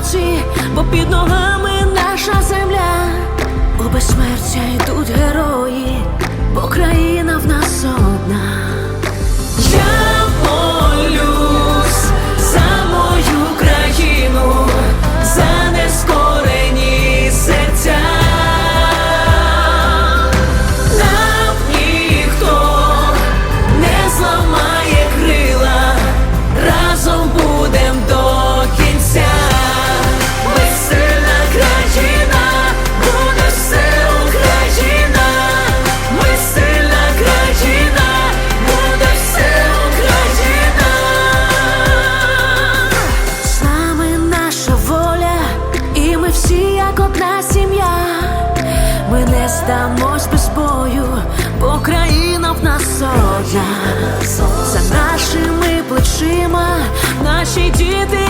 молодці, бо під ногами наша земля, у безсмертя йдуть герої, бо країна в нас. Як одна сім'я. Ми не здамось без бою, бо країна в нас одна. За нашими плечима наші діти